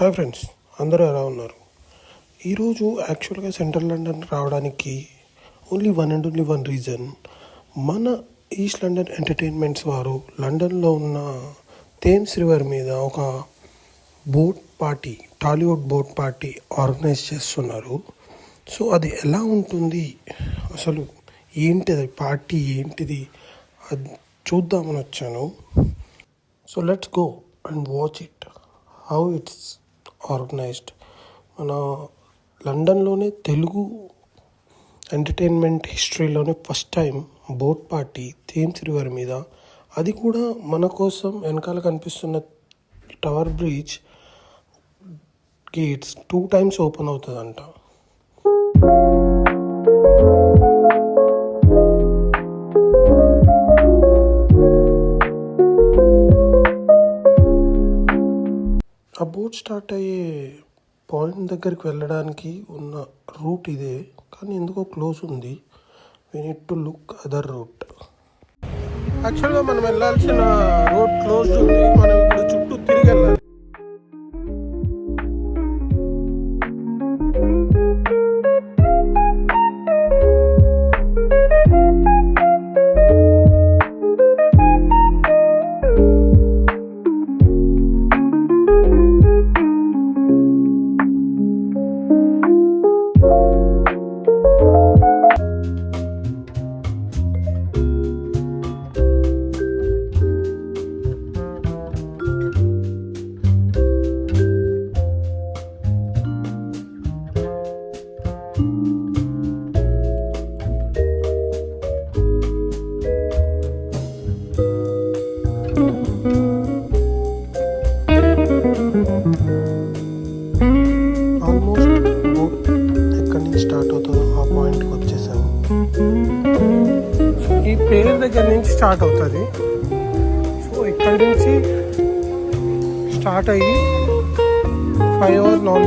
Hi friends అందరూ ఎలా ఉన్నారు? ఈరోజు యాక్చువల్గా సెంట్రల్ లండన్ రావడానికి only one and only one reason మన ఈస్ట్ లండన్ ఎంటర్టైన్మెంట్స్ వారు లండన్లో ఉన్న థేమ్స్ రివర్ మీద ఒక boat party Tollywood boat party organise చేస్తున్నారు. సో అది ఎలా ఉంటుంది? అసలు ఏంటిది? పార్టీ ఏంటిది? అది చూద్దామని వచ్చాను. So let's go and watch it how it's organised. మన లండన్లోనే Telugu entertainment హిస్టరీలోనే first time boat party Thames river మీద. అది కూడా మన కోసం వెనకాల కనిపిస్తున్న tower bridge gates two times open అవుతుందంట. రోడ్ స్టార్ట్ అయ్యే పాయింట్ దగ్గరికి వెళ్ళడానికి ఉన్న రూట్ ఇదే కానీ ఎందుకో క్లోజ్ ఉంది. We need to look other route యాక్చువల్గా మనం వెళ్ళాల్సిన రోడ్ క్లోజ్ ఉంది. మనం ఇప్పుడు చుట్టూ తిరిగి వెళ్ళాలి. ఆల్మోస్ట్ బోట్ ఎక్కడి నుంచి స్టార్ట్ అవుతుందో ఆ పాయింట్కి వచ్చేసాము. ఈ పేరు దగ్గర నుంచి స్టార్ట్ అవుతుంది. సో ఇక్కడి నుంచి స్టార్ట్ అయ్యి ఫైవ్ అవర్ నాన్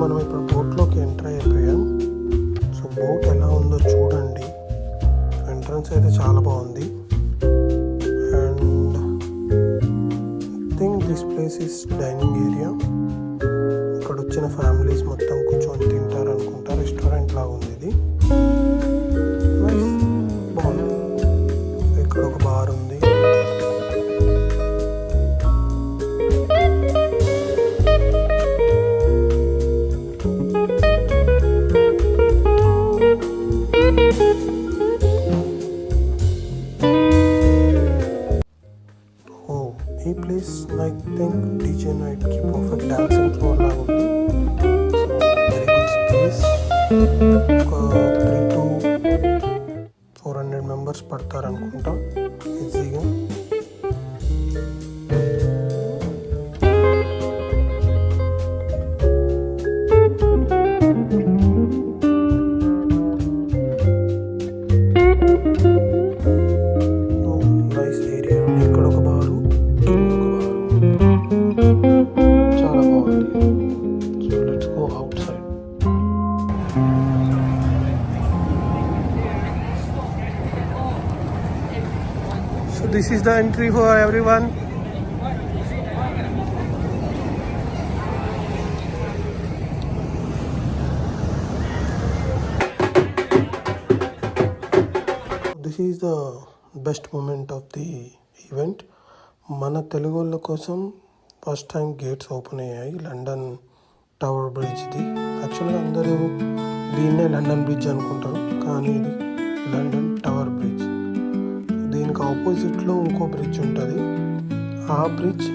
మనం ఇప్పుడు బోట్లోకి ఎంటర్ అయిపోయాం. సో బోట్ ఎలా ఉందో చూడండి. ఎంట్రన్స్ అయితే చాలా బాగుంది. And think this place is dining area ఇక్కడ వచ్చిన ఫ్యామిలీస్ మొత్తం 很大的收获。The entry for everyone. This is the best moment of the event మన తెలుగు వాళ్ళ కోసం ఫస్ట్ టైం గేట్స్ ఓపెన్ అయ్యాయి. లండన్ టవర్ బ్రిడ్జ్ది యాక్చువల్గా అందరూ దీన్నే లండన్ బ్రిడ్జ్ అనుకుంటారు. కానీ ఇది లండన్ ఆపోజిట్లో ఇంకో బ్రిడ్జ్ ఉంటుంది. ఆ బ్రిడ్జ్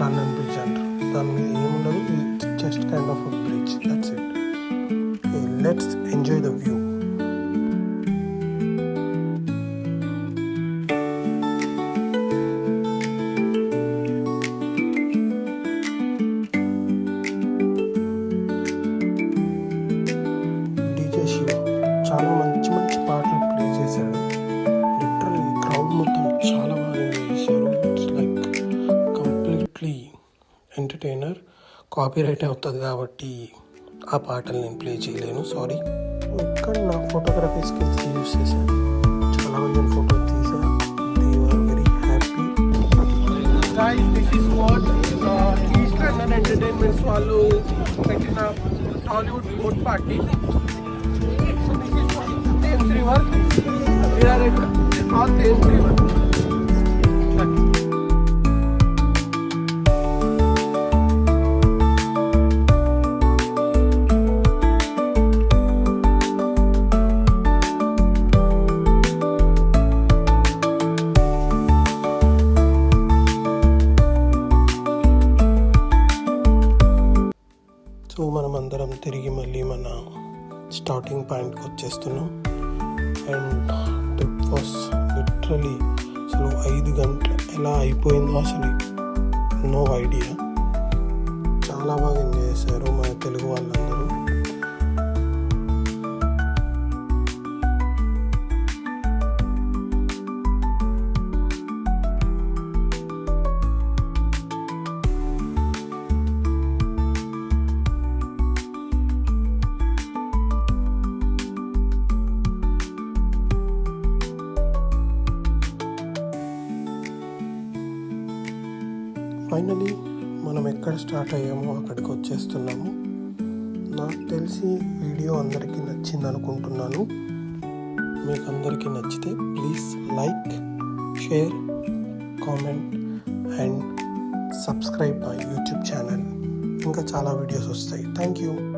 లండన్ బ్రిడ్జ్ అంటారు దాని మీద ఏముండదు it just kind of bridge that's it let's enjoy the view చాలా మంచి కాపీరైట్ అవుతుంది కాబట్టి ఆ పాటలు నేను ప్లే చేయలేను. సారీ ఇక్కడ నా ఫోటోగ్రఫీ స్కిల్స్ యూస్ చేశాను చాలా మంది ఫోటో తీసా they are very happy guys this is what East London entertainments వాళ్ళు పెట్టిన Tollywood boat party so this is Thames river we are at all Thames river so మనం అందరం తిరిగి మళ్ళీ మన స్టార్టింగ్ పాయింట్కి వచ్చేస్తున్నాం. అండ్ ట్రిప్ వాస్ లిటరలీ అసలు ఐదు గంటలు ఎలా అయిపోయిందో అసలు నో ఐడియా చాలా బాగా ఎంజాయ్ చేశారు మన తెలుగు వాళ్ళందరూ. ఫైనలీ మనం ఎక్కడ స్టార్ట్ అయ్యామో అక్కడికి వచ్చేస్తున్నాము. నాకు తెలిసి వీడియో అందరికీ నచ్చింది అనుకుంటున్నాను. మీకు అందరికీ నచ్చితే please like share comment and subscribe my YouTube channel. ఇంకా చాలా వీడియోస్ వస్తాయి. Thank you.